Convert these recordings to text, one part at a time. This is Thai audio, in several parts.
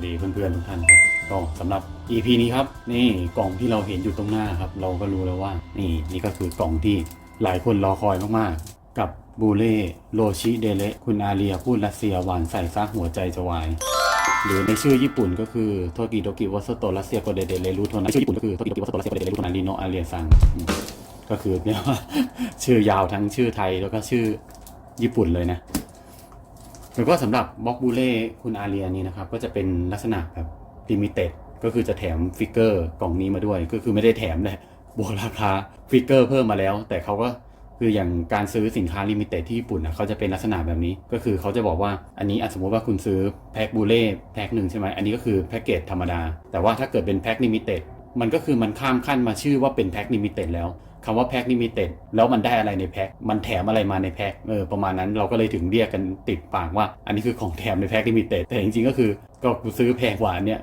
สวัสดีเพื่อนๆทุกท่านครับก็สำหรับ EP นี้ครับนี่กล่องที่เราเห็นอยู่ตรงหน้าครับ เราก็รู้แล้วว่านี่นี่ก็คือกล่องที่หลายคนรอคอยมากๆ กับบูเล่โรชิเดเลคุณอาเรียพูดรัสเซียหวานใส่ซักหัวใจจะวาย หรือในชื่อญี่ปุ่นก็คือโทกิโตกิวัสโตรัสเซียโกเดเดเลรูโทนาชื่อญี่ปุ่นก็คือโทกิโตกิวัสโตรัสเซียโกเดเดเลรูโทนาริโนอาเรียซังก็คือเนี่ยว่าชื่อยาวทั้งชื่อไทยแล้วก็ชื่อญี่ปุ่นเลยนะ แล้วก็สำหรับบล็อกบูเล่คุณอาเรียนี่นะครับ ก็จะเป็นลักษณะแบบลิมิเต็ดก็คือจะแถมฟิกเกอร์กล่องนี้มาด้วย ก็คือไม่ได้แถมเลยบวกราคาฟิกเกอร์เพิ่มมาแล้ว แต่เขาก็คืออย่างการซื้อสินค้าลิมิเต็ดที่ญี่ปุ่นนะเขาจะเป็นลักษณะแบบนี้ ก็คือเขาจะบอกว่าอันนี้อะสมมติว่าคุณซื้อแพ็คบูเล่แพ็คหนึ่งใช่ไหมอันนี้ก็คือแพ็กเกจธรรมดา แต่ว่าถ้าเกิดเป็นแพ็คลิมิเต็ดมันก็คือมันข้ามขั้นมาชื่อว่าเป็นแพ็คลิมิเต็ดแล้ว คำว่าแพ็คลิมิเต็ดแล้วมันได้อะไรในแพ็คมันแถมอะไรมาในแพ็คเออประมาณนั้นเราก็เลยถึงเรียกกันติดปากว่า อันนี้คือของแถมในแพ็คลิมิเต็ดแต่จริงๆก็คือก็ซื้อแพงกว่านเนี้ย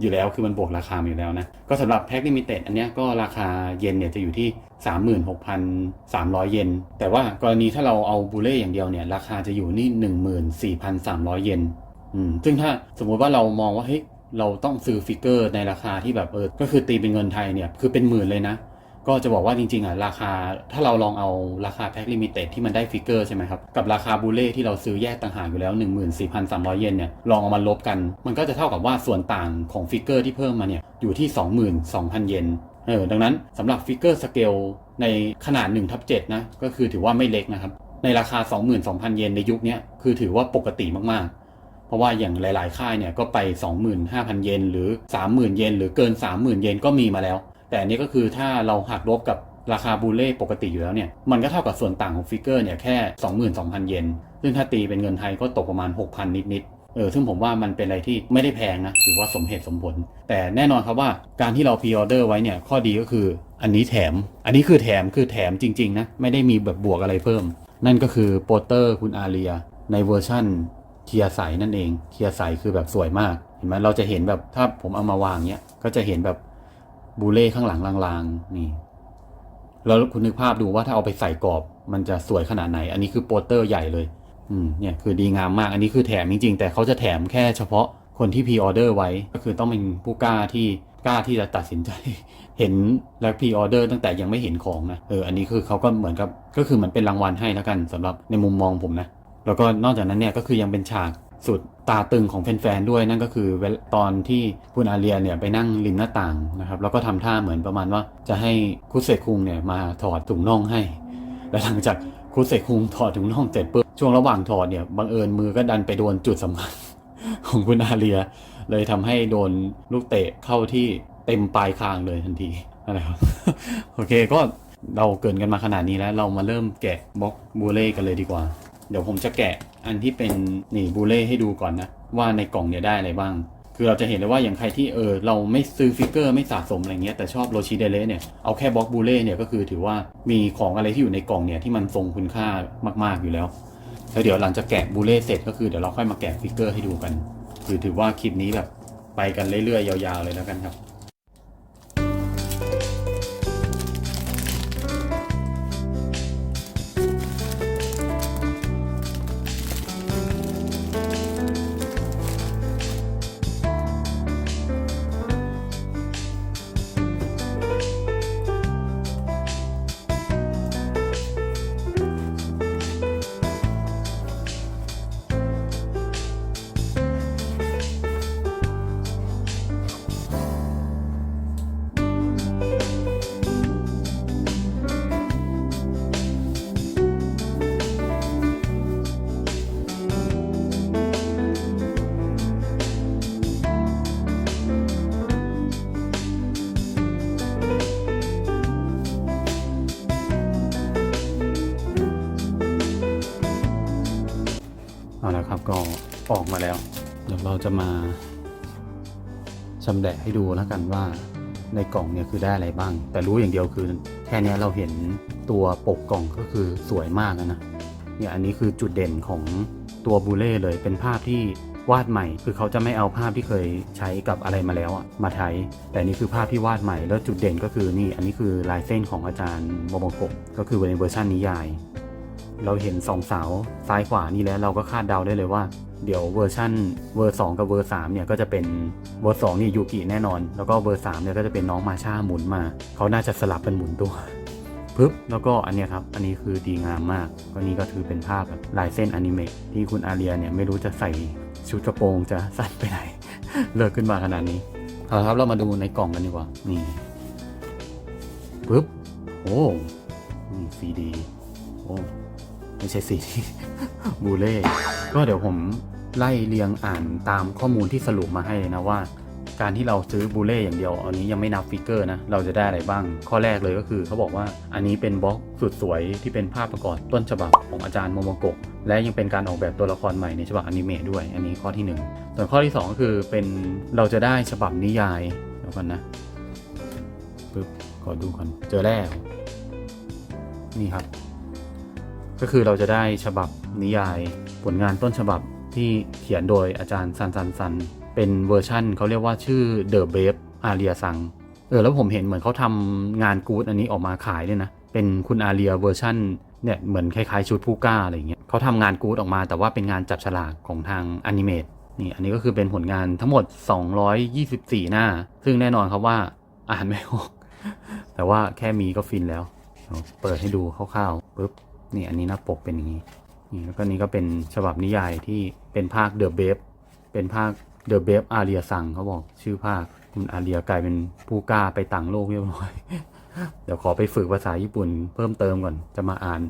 อยู่แล้วคือมันบวกราคามาอยู่แล้วนะ ก็สำหรับแพ็คลิมิเต็ดอันนี้ก็ราคาเยนเนี่ยจะอยู่ที่ 36,300 เยน แต่ว่ากรณีถ้าเราเอาบูเล่อย่างเดียวเนี่ย ราคาจะอยู่นี่ 14,300 เยนอืมซึ่งถ้าสมมุติว่าเรามองว่าเฮ้ยเราต้องซื้อฟิกเกอร์ในราคาที่แบบเออก็คือตีเป็นเงินไทยเนี่ย คือเป็นหมื่นเลยนะ ก็จะบอกว่าจริงๆอะราคาถ้าเราลองเอาราคาแพ็คลิมิเต็ดที่มันได้ฟิกเกอร์ใช่ไหมครับ กับราคาบูเล่ที่เราซื้อแยกต่างหากอยู่แล้ว 14,300 เยนเนี่ยลองเอามาลบกัน มันก็จะเท่ากับว่าส่วนต่างของฟิกเกอร์ที่เพิ่มมาเนี่ยอยู่ที่ 22,000 เยนเออดังนั้นสำหรับฟิกเกอร์สเกลในขนาด1ทับ7นะก็คือถือว่าไม่เล็กนะครับ ในราคา 22,000 เยนในยุคนี้คือถือว่าปกติมากๆเพราะว่าอย่างหลาย ๆ ค่ายเนี่ยก็ไป 25,000 เยนหรือ 30,000 เยนหรือเกิน 30,000 เยนก็มีมาแล้ว แต่อันนี้ก็คือถ้าเราหักลบกับราคาบูเล่ปกติอยู่แล้วเนี่ย มันก็เท่ากับส่วนต่างของฟิกเกอร์เนี่ยแค่ 22,000 เยน ซึ่งถ้าตีเป็นเงินไทยก็ตกประมาณ 6,000 นิดๆ เออ ซึ่งผมว่ามันเป็นอะไรที่ไม่ได้แพงนะ ถือว่าสมเหตุสมผล แต่แน่นอนครับว่าการที่เราพรีออเดอร์ไว้เนี่ย ข้อดีก็คืออันนี้แถม อันนี้คือแถม คือแถมจริงๆนะ ไม่ได้มีแบบบวกอะไรเพิ่ม นั่นก็คือโปสเตอร์คุณอาเรีย ในเวอร์ชั่นเทียร์ใสนั่นเอง เทียร์ใสคือแบบสวยมาก เห็นไหมเราจะเห็นแบบถ้าผมเอามาวางเนี้ย ก็จะเห็นแบบ บูเล่ข้างหลังลางๆนี่ แล้วคุณนึกภาพดูว่าถ้าเอาไปใส่กรอบ มันจะสวยขนาดไหน อันนี้คือโปสเตอร์ใหญ่เลย อืมเนี่ยคือดีงามมาก อันนี้คือแถมจริงๆ แต่เขาจะแถมแค่เฉพาะคนที่พรีออเดอร์ไว้ ก็คือต้องเป็นผู้กล้าที่กล้าที่จะตัดสินใจ เห็นและพรีออเดอร์ตั้งแต่ยังไม่เห็นของนะ เออ อันนี้คือเขาก็เหมือนกับ ก็คือเหมือนเป็นรางวัลให้แล้วกันสำหรับในมุมมองผมนะ แล้วก็นอกจากนั้นเนี่ยก็คือยังเป็นฉาก สุดตาตึงของแฟนๆด้วยนั่นก็คือตอนที่คุณอาเรียเนี่ยไปนั่งริมหน้าต่างนะครับแล้วก็ทำท่าเหมือนประมาณว่าจะให้คุเซคุงเนี่ยมาถอดถุงน่องให้ และหลังจากคุเซคุงถอดถุงน่องเสร็จปุ๊บช่วงระหว่างถอดเนี่ยบังเอิญมือก็ดันไปโดนจุดสำคัญของคุณอาเรีย เลยทำให้โดนลูกเตะเข้าที่เต็มปลายคางเลยทันทีนะครับโอเคก็เราเกินกันมาขนาดนี้แล้ว เรามาเริ่มแกะบล็อกบูเล่กันเลยดีกว่า เดี๋ยวผมจะแกะอันที่เป็นนี่บูเล่ให้ดูก่อนนะ ว่าในกล่องเนี่ยได้อะไรบ้าง คือเราจะเห็นเลยว่าอย่างใครที่เออเราไม่ซื้อฟิกเกอร์ไม่สะสมอะไรเงี้ยแต่ชอบโรชิเดเลเนี่ยเอาแค่บล็อกบูเล่เนี่ยก็คือถือว่ามีของอะไรที่อยู่ในกล่องเนี่ยที่มันทรงคุณค่ามาก ๆอยู่แล้วแล้วเดี๋ยวหลังจากแกะบูเล่เสร็จก็คือเดี๋ยวเราค่อยมาแกะฟิกเกอร์ให้ดูกัน คือถือว่าคลิปนี้แบบไปกันเรื่อยๆยาวๆเลยแล้วกันครับ เอาละครับก็ออกมาแล้ว เดี๋ยวเราจะมาชำแหละให้ดูแล้วกันว่าในกล่องเนี่ยคือได้อะไรบ้าง แต่รู้อย่างเดียวคือแค่เนี้ยเราเห็นตัวปกกล่องก็คือสวยมากนะเนี่ยอันนี้คือจุดเด่นของตัวบูเล่เลยเป็นภาพที่วาดใหม่ คือเขาจะไม่เอาภาพที่เคยใช้กับอะไรมาแล้วอะมาใช้แต่นี่คือภาพที่วาดใหม่แล้วจุดเด่นก็คือนี่อันนี้คือลายเส้นของอาจารย์โมโมโกะก็คือในเวอร์ชันนิยาย เราเห็นสองสาวซ้ายขวานี่แล้วเราก็คาดเดาได้เลยว่า เดี๋ยวเวอร์ชั่นเวอร์สกับเวอร์สเนี่ยก็จะเป็นเวอร์สนี่ยูกิแน่นอน แล้วก็เวอร์สเนี่ยก็จะเป็นน้องมาชาหมุนมา เขาน่าจะสลับเป็นหมุนตัวปึ๊บแล้วก็อันนี้ครับ อันนี้คือดีงามมาก ก็นี่ก็ถือเป็นภาพแบบลายเส้นอนิเมะที่คุณอาเรียเนี่ยไม่รู้จะใส่ชุดกระโปรงจะสั้นไปไหน เลิกขึ้นมาขนาดนี้เอาครับเรามาดูในกล่องกันดีกว่า นี่ปึ๊บโอ้นี่ซีดี ไม่ใช่ซีดีบูเล่ก็เดี๋ยวผมไล่เรียงอ่านตามข้อมูลที่สรุปมาให้เลยนะว่า การที่เราซื้อบูเล่อย่างเดียว อันนี้ยังไม่นับฟิกเกอร์นะ เราจะได้อะไรบ้าง ข้อแรกเลยก็คือเขาบอกว่าอันนี้เป็นบล็อกสุดสวยที่เป็นภาพประกอบต้นฉบับของอาจารย์โมโมโกะและยังเป็นการออกแบบตัวละครใหม่ในฉบับอนิเมะด้วย อันนี้ข้อที่หนึ่งส่วนข้อที่สองก็คือเป็นเราจะได้ฉบับนิยายเดี๋ยวก่อนนะปึ๊บขอดูก่อนเจอแล้วนี่ครับ ก็คือเราจะได้ฉบับนิยายผลงานต้นฉบับที่เขียนโดยอาจารย์ซันซันซัน เป็นเวอร์ชั่นเขาเรียกว่าชื่อ The b a b e อาเรียซัง เออแล้วผมเห็นเหมือนเขาทำงานกู๊ดอันนี้ออกมาขายด้วยนะ เป็นคุณอาเรียเวอร์ชั่นเนี่ยเหมือนคล้ายๆชุดผู้กล้าอะไรอย่างเงี้ยเขาทำงานกู๊ดออกมาแต่ว่าเป็นงานจับฉลากของทางอนิเมตนี่อันนี้ก็คือเป็นผลงานทั้งหมด 224 หน้า ซึ่งแน่นอนครับว่าอ่านไม่ออก แต่ว่าแค่มีก็ฟินแล้วเอาเปิดให้ดูคร่าวๆปุ๊บ นี่อันนี้หน้าปกเป็นอย่างนี้นี่แล้วก็นี่ก็เป็นฉบับนิยายที่เป็นภาคเดอะเบฟเป็นภาคเดอะเบฟอาเรียสังเขาบอกชื่อภาคคุณอาเรียกลายเป็นผู้กล้าไปต่างโลกเรียบร้อย เดี๋ยวขอไปฝึกภาษาญี่ปุ่นเพิ่มเติมก่อนจะมาอ่าน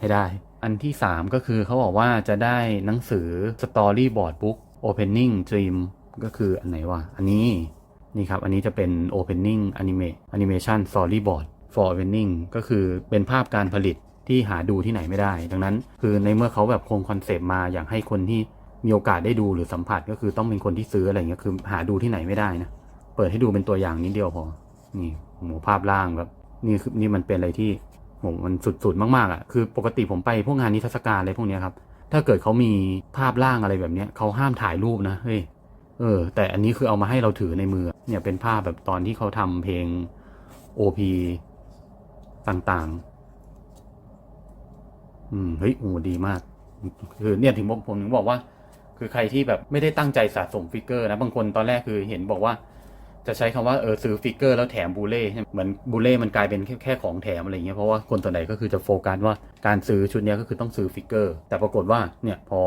ให้ได้ อันที่ 3 ก็คือเขาบอกว่าจะได้หนังสือ Storyboard Book Opening Dream ก็คืออันไหนวะ อันนี้นี่ครับ อันนี้จะเป็น Opening Anime Animation Storyboard for Opening ก็คือเป็นภาพการผลิต ที่หาดูที่ไหนไม่ได้ ดังนั้น คือในเมื่อเขาแบบคงคอนเซปต์มาอยากให้คนที่มีโอกาสได้ดูหรือสัมผัสก็คือต้องเป็นคนที่ซื้ออะไรเงี้ยคือหาดูที่ไหนไม่ได้นะเปิดให้ดูเป็นตัวอย่างนิดเดียวพอนี่หมูภาพล่างแบบนี่คือนี่มันเป็นอะไรที่โหมันสุดๆมากๆอะคือปกติผมไปพวกงานนิทรรศการอะไรพวกเนี้ยครับถ้าเกิดเขามีภาพล่างอะไรแบบเนี้ยเขาห้ามถ่ายรูปนะเฮ้ยเออ แต่อันนี้คือเอามาให้เราถือในมือ เนี่ยเป็นภาพแบบตอนที่เขาทำเพลง OP ต่างๆ อืมเฮ้ยโอ้ดีมาก คือเนี่ยถึงผมผมถึงบอกว่า คือใครที่แบบไม่ได้ตั้งใจสะสมฟิกเกอร์นะบางคนตอนแรกคือเห็นบอกว่า จะใช้คำว่าเออซื้อฟิกเกอร์แล้วแถมบูเล่ใช่ไหมเหมือนบูเล่มันกลายเป็นแค่แค่ของแถมอะไรเงี้ยเพราะว่าคนส่วนใหญ่ก็คือจะโฟกัสว่าการซื้อชุดนี้ก็คือต้องซื้อฟิกเกอร์แต่ปรากฏว่าเนี่ยพอ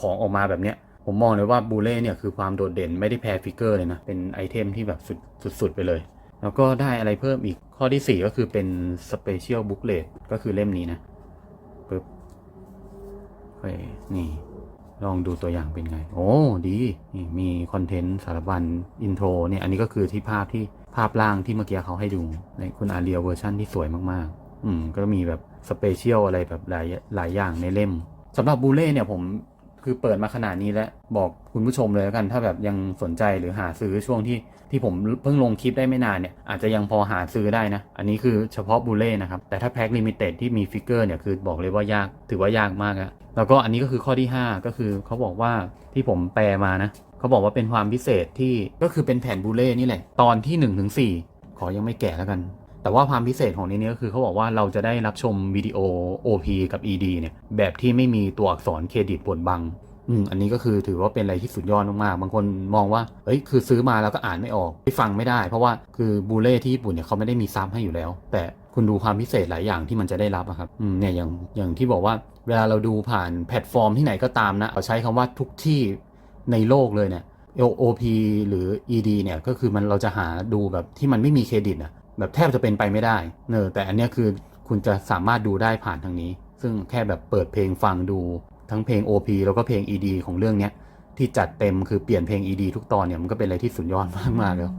ของออกมาแบบเนี้ยผมมองเลยว่าบูเล่เนี่ยคือความโดดเด่นไม่ได้แพ้ฟิกเกอร์เลยนะเป็นไอเทมที่แบบสุดสุดไปเลย แล้วก็ได้อะไรเพิ่มอีกข้อที่ 4 ก็คือเป็นสเปเชียลบุ๊กเลตก็คือเล่มนี้นะ เนี่ลองดูตัวอย่างเป็นไง โอ้ดีนี่มีคอนเทนต์สารบัญอินโทรเนี่ยอันนี้ก็คือที่ภาพที่ภาพล่างที่เมื่อกี้เขาให้ดูในคุณอาเรียเวอร์ชันที่สวยมากๆ อืมก็มีแบบสเปเชียลอะไรแบบหลายหลายอย่างในเล่มสำหรับบูเล่เนี่ยผม คือเปิดมาขนาดนี้แล้วบอกคุณผู้ชมเลยแล้วกัน ถ้าแบบยังสนใจหรือหาซื้อช่วงที่ที่ผมเพิ่งลงคลิปได้ไม่นานเนี่ยอาจจะยังพอหาซื้อได้นะ อันนี้คือเฉพาะบูเล่นะครับ แต่ถ้าแพ็คลิมิเต็ดที่มีฟิกเกอร์เนี่ยคือบอกเลยว่ายากถือว่ายากมากอะแล้วก็อันนี้ก็คือข้อที่ 5 ก็คือเขาบอกว่าที่ผมแปลมานะเขาบอกว่าเป็นความพิเศษที่ก็คือเป็นแผ่นบูเล่นี่แหละตอนที่1นถึงสขอยังไม่แกะแล้วกัน แต่ว่าความพิเศษของในนี้ก็คือเขาบอกว่าเราจะได้รับชมวิดีโอ OP กับ ED เนี่ยแบบที่ไม่มีตัวอักษรเครดิตบนบังอืมอันนี้ก็คือถือว่าเป็นอะไรที่สุดยอดมากๆ บางคนมองว่า เอ้ย คือซื้อมาแล้วก็อ่านไม่ออกไม่ฟังไม่ได้ เพราะว่าคือบูเล่ที่ญี่ปุ่นเนี่ยเขาไม่ได้มีซับให้อยู่แล้ว แต่คุณดูความพิเศษหลายอย่างที่มันจะได้รับอะครับ อืม เนี่ย อย่าง อย่างที่บอกว่า เวลาเราดูผ่านแพลตฟอร์มที่ไหนก็ตามนะเขาใช้คำว่าทุกที่ในโลกเลยเนี่ย OP หรือ ED เนี่ย ก็คือมันเราจะหาดูแบบที่มันไม่มีเครดิตอะ แบบแทบจะเป็นไปไม่ได้เนอะแต่อันนี้คือคุณจะสามารถดูได้ผ่านทางนี้ ซึ่งแค่แบบเปิดเพลงฟังดูทั้งเพลง OP แล้วก็เพลง ED ของเรื่องเนี้ยที่จัดเต็มคือเปลี่ยนเพลง ED ทุกตอนเนี่ยมันก็เป็นอะไรที่สุดยอดมากๆแล้ว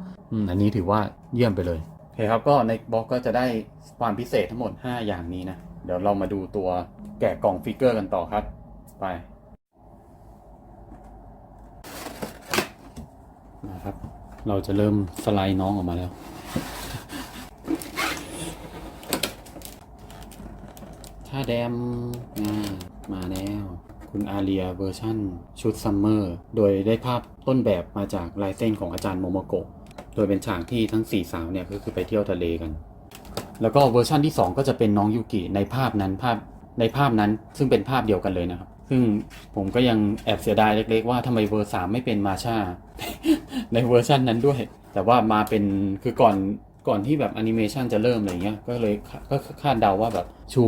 อันนี้ถือว่าเยี่ยมไปเลยโอเคครับก็ในบล็อกก็จะได้ความพิเศษทั้งหมด 5 อย่างนี้นะ เดี๋ยวเรามาดูตัวแกะกล่องฟิกเกอร์กันต่อครับ ไปนะครับ เราจะเริ่มสไลด์น้องออกมาแล้ว ถ้าแดมอ่ามาแล้ว คุณอาเรียเวอร์ชั่นชุดซัมเมอร์ โดยได้ภาพต้นแบบมาจากลายเส้นของอาจารย์โมโมโกะ โดยเป็นฉากที่ทั้งสี่สาวเนี่ยก็คือไปเที่ยวทะเลกัน แล้วก็เวอร์ชั่นที่ 2 ก็จะเป็นน้องยูกิในภาพนั้นภาพในภาพนั้นซึ่งเป็นภาพเดียวกันเลยนะครับ ซึ่งผมก็ยังแอบเสียดายเล็กๆว่าทำไมเวอร์สามไม่เป็นมาชาในเวอร์ชันนั้นด้วย แต่ว่ามาเป็นคือก่อน ก่อนที่แบบแอนิเมชันจะเริ่มอะไรเงี้ยก็เลยก็คาดเดาว่าแบบชู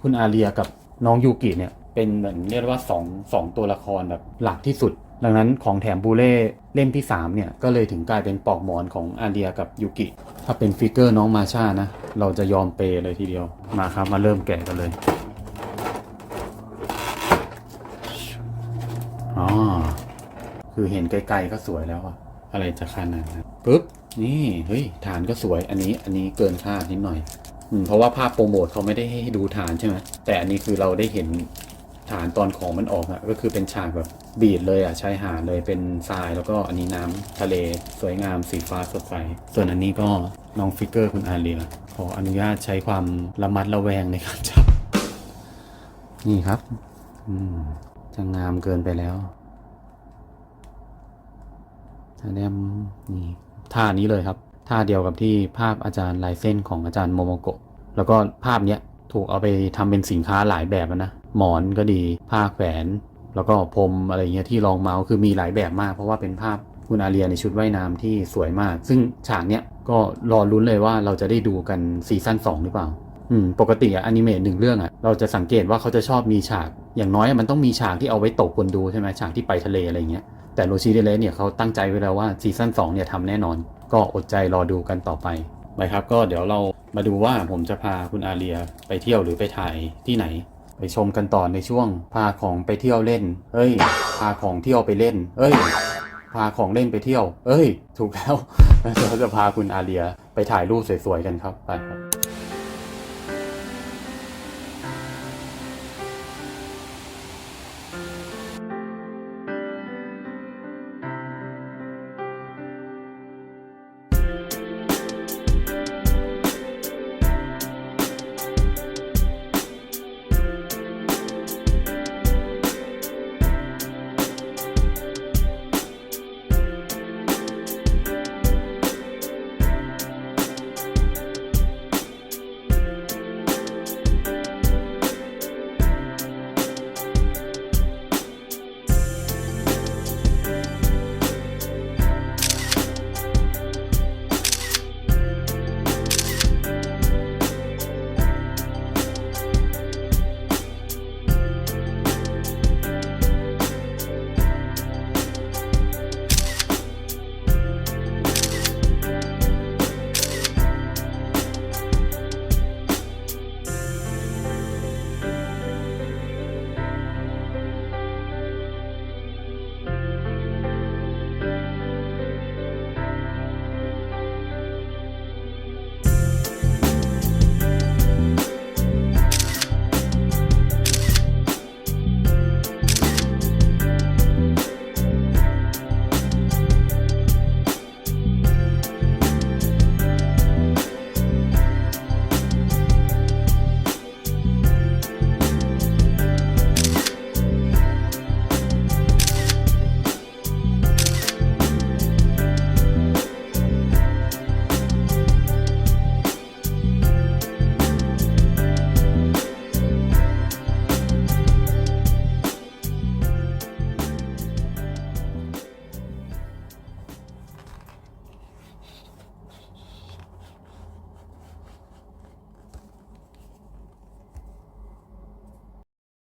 คุณอาเรียกับน้องยูกิเนี่ยเป็นเหมือนเรียกว่าสองสองตัวละครแบบหลักที่สุด ดังนั้นของแถมบูเล่เล่มที่3เนี่ยก็เลยถึงกลายเป็นปลอกหมอนของอาเรียกับยูกิ ถ้าเป็นฟิกเกอร์น้องมาชานะ เราจะยอมเปย์เลยทีเดียวมาครับมาเริ่มแกะกันเลยอ๋อคือเห็นไกลๆก็สวยแล้วอะอะไรจะขนาดนั้นปุ๊บ นี่เฮ้ยฐานก็สวยอันนี้อันนี้เกินคาดนิดหน่อยอืมเพราะว่าภาพโปรโมทเขาไม่ได้ให้ดูฐานใช่ไหมแต่อันนี้คือเราได้เห็นฐานตอนของมันออกอะก็คือเป็นฉากแบบบีดเลยอะชายหาดเลยเป็นทรายแล้วก็อันนี้น้ำทะเลสวยงามสีฟ้าสดใสส่วนอันนี้ก็น้องฟิกเกอร์คุณอาเรียขออนุญาตใช้ความระมัดระแวงในการจับนี่ครับ อืมจะงามเกินไปแล้วแสดงนี่ ท่านี้เลยครับ ท่าเดียวกับที่ภาพอาจารย์ลายเส้นของอาจารย์โมโมโกะ แล้วก็ภาพเนี้ยถูกเอาไปทำเป็นสินค้าหลายแบบนะ หมอนก็ดี ผ้าแขวน แล้วก็พรมอะไรเงี้ยที่รองเมาส์คือมีหลายแบบมาก เพราะว่าเป็นภาพคุณอาเรียในชุดว่ายน้ำที่สวยมาก ซึ่งฉากเนี้ยก็รอลุ้นเลยว่าเราจะได้ดูกันซีซั่น2 หรือเปล่า อืม ปกติอะอนิเมะหนึ่งเรื่องอะเราจะสังเกตว่าเขาจะชอบมีฉาก อย่างน้อยมันต้องมีฉากที่เอาไว้ตกคนดูใช่ไหมฉากที่ไปทะเลอะไรเงี้ย แต่โรชิเดเลสเนี่ยเขาตั้งใจไว้แล้วว่าซีซั่น2เนี่ยทำแน่นอน ก็อดใจรอดูกันต่อไปไปครับก็เดี๋ยวเรามาดูว่าผมจะพาคุณอาเรียไปเที่ยวหรือไปถ่ายที่ไหน ไปชมกันต่อในช่วง พาของไปเที่ยวเล่น เอ้ย พาของเที่ยวไปเล่น เอ้ย พาของเล่นไปเที่ยว เอ้ย ถูกแล้วเราจะพาคุณอาเรียไปถ่ายรูปสวยๆกันครับไปครับ